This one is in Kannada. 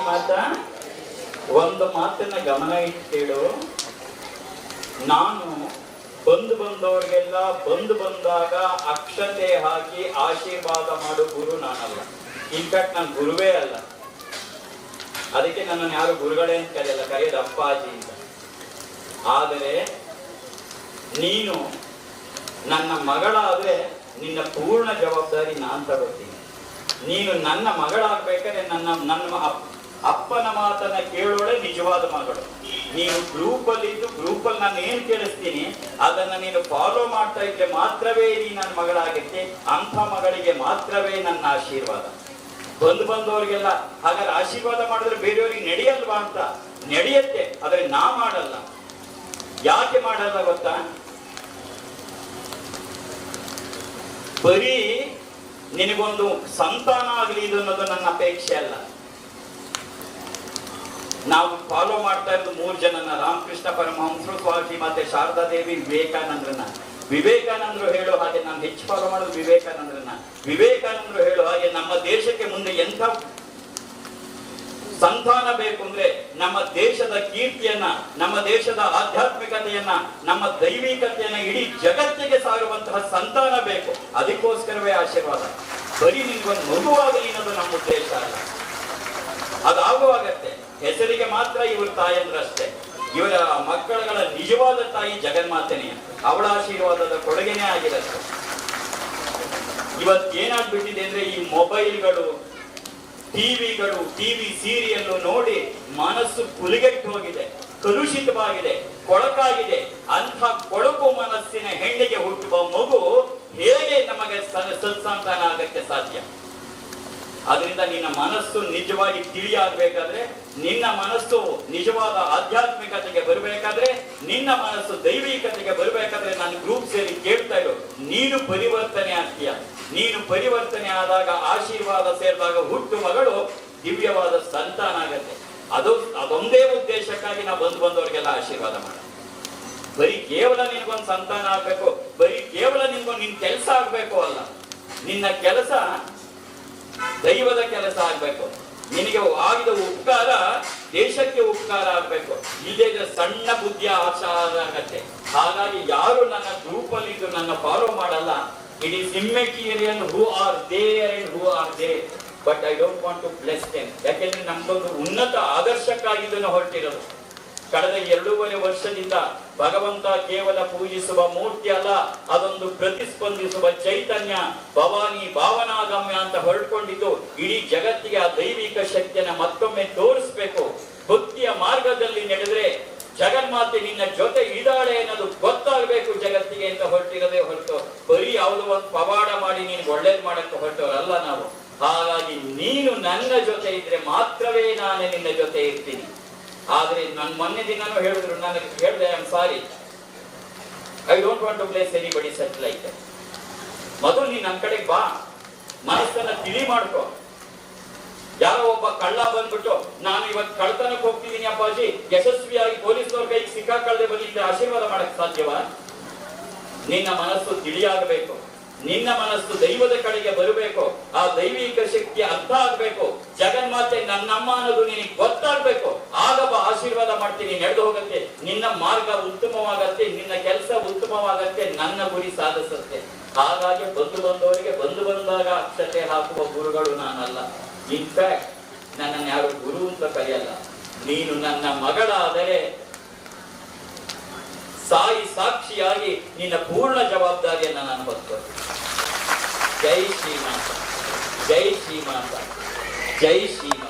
ಶ್ರೀಮಾತ ಒಂದು ಮಾತನ್ನ ಗಮನ ಇಟ್ಟು ನಾನು ಬಂದು ಬಂದವರಿಗೆಲ್ಲ ಬಂದು ಬಂದಾಗ ಅಕ್ಷತೆ ಹಾಕಿ ಆಶೀರ್ವಾದ ಮಾಡೋ ಗುರು ನಾನಲ್ಲ. ಇನ್ಫ್ಯಾಕ್ಟ್ ನಾನು ಗುರುವೇ ಅಲ್ಲ. ಅದಕ್ಕೆ ನನ್ನನ್ನು ಯಾರು ಗುರುಗಳೇ ಅಂತ ಕರೆಯಲ್ಲ, ಕರೆಯದ ಅಪ್ಪಾಜಿ ಅಂತ. ಆದರೆ ನೀನು ನನ್ನ ಮಗಳಾದ್ರೆ ನಿನ್ನ ಪೂರ್ಣ ಜವಾಬ್ದಾರಿ ನಾನ್ ತಗೋತೀನಿ ನೀನು ನನ್ನ ಮಗಳಾಗ್ಬೇಕಾದ್ರೆ ನನ್ನ ನನ್ನ ಅಪ್ಪನ ಮಾತನ್ನ ಕೇಳೋಳೆ ನಿಜವಾದ ಮಗಳು. ನೀನು ಗ್ರೂಪ್ ಅಲ್ಲಿ ಇದ್ದು ಗ್ರೂಪ್ ಅಲ್ಲಿ ನಾನು ಏನ್ ಕೇಳಿಸ್ತೀನಿ, ಅದನ್ನ ನೀನು ಫಾಲೋ ಮಾಡ್ತಾ ಇದ್ರೆ ಮಾತ್ರವೇ ನೀ ನನ್ನ ಮಗಳಾಗತ್ತೆ ಅಂಥ ಮಗಳಿಗೆ ಮಾತ್ರವೇ ನನ್ನ ಆಶೀರ್ವಾದ. ಬಂದು ಬಂದವರಿಗೆಲ್ಲ ಹಾಗಾದ್ರೆ ಆಶೀರ್ವಾದ ಮಾಡಿದ್ರೆ ಬೇರೆಯವ್ರಿಗೆ ನಡೆಯಲ್ವಾ ಅಂತ? ನಡೆಯತ್ತೆ, ಆದ್ರೆ ನಾ ಮಾಡಲ್ಲ. ಯಾಕೆ ಮಾಡಲ್ಲ ಗೊತ್ತಾ? ಬರೀ ನಿನಗೊಂದು ಸಂತಾನ ಆಗಲಿ ಇದು ಅನ್ನೋದು ನನ್ನ ಅಪೇಕ್ಷೆ ಅಲ್ಲ. ನಾವು ಫಾಲೋ ಮಾಡ್ತಾ ಇರೋದು ಮೂರು ಜನನ, ರಾಮಕೃಷ್ಣ ಪರಮಹಂಸರು ಸ್ವಾಮಿ ಮತ್ತೆ ಶಾರದಾ ದೇವಿ, ವಿವೇಕಾನಂದರನ್ನ. ವಿವೇಕಾನಂದರು ಹೇಳೋ ಹಾಗೆ ನಾನು ಹೆಚ್ಚು ಫಾಲೋ ಮಾಡೋದು ವಿವೇಕಾನಂದರನ್ನ. ವಿವೇಕಾನಂದರು ಹೇಳೋ ಹಾಗೆ ನಮ್ಮ ದೇಶಕ್ಕೆ ಮುಂದೆ ಎಂಥ ಸಂತಾನ ಬೇಕು ಅಂದ್ರೆ ನಮ್ಮ ದೇಶದ ಕೀರ್ತಿಯನ್ನ, ನಮ್ಮ ದೇಶದ ಆಧ್ಯಾತ್ಮಿಕತೆಯನ್ನ, ನಮ್ಮ ದೈವಿಕತೆಯನ್ನ ಇಡೀ ಜಗತ್ತಿಗೆ ಸಾರುವಂತಹ ಸಂತಾನ ಬೇಕು. ಅದಕ್ಕೋಸ್ಕರವೇ ಆಶೀರ್ವಾದ. ಬರೀ ನಿನ್ಗೊಂದು ಮಗುವಾಗಲಿ ಅನ್ನೋದು ನಮ್ಮ ಉದ್ದೇಶ ಅಲ್ಲ. ಅದಾಗುವಾಗತ್ತೆ ಹೆಸರಿಗೆ ಮಾತ್ರ ಇವರು ತಾಯಂದ್ರಷ್ಟೇ. ಇವರ ಮಕ್ಕಳುಗಳ ನಿಜವಾದ ತಾಯಿ ಜಗನ್ಮಾತನೇ. ಅವಳ ಆಶೀರ್ವಾದದ ಕೊಡುಗೆನೇ ಆಗಿರತ್ತೆ. ಇವತ್ತು ಏನಾಗ್ಬಿಟ್ಟಿದೆ ಅಂದ್ರೆ ಈ ಮೊಬೈಲ್ಗಳು, ಟಿವಿಗಳು, ಟಿವಿ ಸೀರಿಯಲ್ ನೋಡಿ ಮನಸ್ಸು ಕುಲಿಗೆಟ್ಟು ಹೋಗಿದೆ, ಕಲುಷಿತವಾಗಿದೆ, ಕೊಳಕಾಗಿದೆ. ಅಂತ ಕೊಳಕು ಮನಸ್ಸಿನ ಹೆಣ್ಣಿಗೆ ಹುಟ್ಟುವ ಮಗು ಹೇಗೆ ನಮಗೆ ಸತ್ಸಂತಾನ ಆಗಕ್ಕೆ ಸಾಧ್ಯ? ಅದರಿಂದ ನಿನ್ನ ಮನಸ್ಸು ನಿಜವಾಗಿ ತಿಳಿಯಾಗಬೇಕಾದ್ರೆ, ನಿನ್ನ ಮನಸ್ಸು ನಿಜವಾದ ಆಧ್ಯಾತ್ಮಿಕತೆಗೆ ಬರಬೇಕಾದ್ರೆ, ನಿನ್ನ ಮನಸ್ಸು ದೈವಿಕತೆಗೆ ಬರಬೇಕಾದ್ರೆ ನಾನು ಗ್ರೂಪ್ ಸೇರಿ ಕೇಳ್ತಾ ಇರೋ ನೀನು ಪರಿವರ್ತನೆ ಆಗ್ತೀಯ. ನೀನು ಪರಿವರ್ತನೆ ಆದಾಗ ಆಶೀರ್ವಾದ ಸೇರಿದಾಗ ಹುಟ್ಟು ಮಗಳು ದಿವ್ಯವಾದ ಸಂತಾನ ಆಗತ್ತೆ. ಅದು ಅದೊಂದೇ ಉದ್ದೇಶಕ್ಕಾಗಿ ನಾವು ಬಂದು ಬಂದವರಿಗೆಲ್ಲ ಆಶೀರ್ವಾದ ಮಾಡ. ಬರೀ ಕೇವಲ ನಿನ್ಗೊಂದು ಸಂತಾನ ಆಗ್ಬೇಕು, ಬರೀ ಕೇವಲ ನಿನ್ಗೊಂದು ನಿನ್ ಕೆಲಸ ಆಗ್ಬೇಕು ಅಲ್ಲ. ನಿನ್ನ ಕೆಲಸ ದೈವದ ಕೆಲಸ ಆಗ್ಬೇಕು. ನಿನಗೆ ಆಗಿದ ಉಪಕಾರ, ದೇಶಕ್ಕೆ ಉಪಕಾರ ಆಗ್ಬೇಕು. ಇಲ್ಲೇ ಸಣ್ಣ ಬುದ್ಧಿಯ ಆಚಾರ ಆಗತ್ತೆ ಹಾಗಾಗಿ ಯಾರು ನನ್ನ ಗ್ರೂಪ್ ಅಲ್ಲಿ ಇದ್ದು ನನ್ನ ಫಾಲೋ ಮಾಡಲ್ಲ. It is immaterial who are they and who are they but I don't want to bless them ಯಾಕೆಂದ್ರೆ ನಮ್ದೊಂದು ಉನ್ನತ ಆದರ್ಶಕ್ಕಾಗಿ ಇದನ್ನು ಹೊರಟಿರೋದು. ಕಳೆದ ಎರಡೂವರೆ ವರ್ಷದಿಂದ ಭಗವಂತ ಕೇವಲ ಪೂಜಿಸುವ ಮೂರ್ತಿ ಅಲ್ಲ, ಅದೊಂದು ಪ್ರತಿಸ್ಪಂದಿಸುವ ಚೈತನ್ಯ, ಭವಾನಿ ಭಾವನಾಗಮ್ಯ ಅಂತ ಹೊರಡ್ಕೊಂಡಿದ್ದು ಇಡೀ ಜಗತ್ತಿಗೆ ಆ ದೈವಿಕ ಶಕ್ತಿಯನ್ನ ಮತ್ತೊಮ್ಮೆ ತೋರಿಸ್ಬೇಕು. ಭಕ್ತಿಯ ಮಾರ್ಗದಲ್ಲಿ ನಡೆದ್ರೆ ಜಗನ್ಮಾತೆ ನಿನ್ನ ಜೊತೆ ಇದ್ದಾಳೆ ಅನ್ನೋದು ಗೊತ್ತಾಗಬೇಕು ಜಗತ್ತಿಗೆ ಅಂತ ಹೊರಟಿರದೆ ಹೊರತು. ಬರೀ ಯಾವುದೋ ಒಂದು ಪವಾಡ ಮಾಡಿ ನೀನು ಒಳ್ಳೇದು ಮಾಡಕ್ಕೆ ಹೊರಟವರಲ್ಲ ನಾವು. ಹಾಗಾಗಿ ನೀನು ನನ್ನ ಜೊತೆ ಇದ್ರೆ ಮಾತ್ರವೇ ನಾನು ನಿನ್ನ ಜೊತೆ ಇರ್ತೀನಿ. ಆದ್ರೆ ನನ್ ಮೊನ್ನೆ ದಿನಾನು ಹೇಳಿದ್ರು, ನನಗೆ ಹೇಳಿದೆ I am sorry I don't want to place anybody set like ಮೊದಲು ನೀನ್ ನನ್ ಕಡೆಗೆ ಬಾ, ಮನಸ್ಸನ್ನ ತಿಳಿ ಮಾಡ್ಕೋ. ಯಾರೋ ಒಬ್ಬ ಕಳ್ಳ ಬಂದ್ಬಿಟ್ಟು, ನಾನು ಇವತ್ತು ಕಳ್ತನಕ್ಕೆ ಹೋಗ್ತಿದ್ದೀನಿ ಅಪ್ಪಾಜಿ, ಯಶಸ್ವಿಯಾಗಿ ಪೊಲೀಸ್ನವ್ರ ಕೈಗೆ ಸಿಕ್ಕಾಕಳ್ದೆ ಬಂದಿದ್ದೆ ಆಶೀರ್ವಾದ ಮಾಡಕ್ ಸಾಧ್ಯವಾ? ನಿನ್ನ ಮನಸ್ಸು ತಿಳಿಯಾಗಬೇಕು. ನಿನ್ನ ಮನಸ್ಸು ದೈವದ ಕಡೆಗೆ ಬರಬೇಕು. ಆ ದೈವಿಕ ಶಕ್ತಿ ಅರ್ಥ ಆಗ್ಬೇಕು. ಜಗನ್ಮಾತೆ ನನ್ನಮ್ಮ ಅನ್ನೋದು ನಿನಗೆ ಗೊತ್ತಾಗ್ಬೇಕು. ಆಗಪ್ಪ ಆಶೀರ್ವಾದ ಮಾಡ್ತೀನಿ? ನಡೆದು ಹೋಗತ್ತೆ ನಿನ್ನ ಮಾರ್ಗ ಉತ್ತಮವಾಗತ್ತೆ, ನಿನ್ನ ಕೆಲಸ ಉತ್ತಮವಾಗತ್ತೆ, ನನ್ನ ಗುರಿ ಸಾಧಿಸುತ್ತೆ. ಹಾಗಾಗಿ ಬಂದು ಬಂದವರಿಗೆ ಬಂದು ಬಂದಾಗ ಅಕ್ಷತೆ ಹಾಕುವ ಗುರುಗಳು ನಾನಲ್ಲ. ಇನ್ಫ್ಯಾಕ್ಟ್ ನನ್ನನ್ನು ಯಾರು ಗುರು ಅಂತ ಕರೆಯಲ್ಲ. ನೀನು ನನ್ನ ಮಗಳಾದರೆ ಸಾಯಿ ಸಾಕ್ಷಿಯಾಗಿ ನಿನ್ನ ಪೂರ್ಣ ಜವಾಬ್ದಾರಿಯನ್ನ ನಾನು ಹೊತ್ತು ಜೈ ಶ್ರೀಮಾತ ಜೈ ಶ್ರೀಮಾತ ಜೈ ಶ್ರೀಮಾತ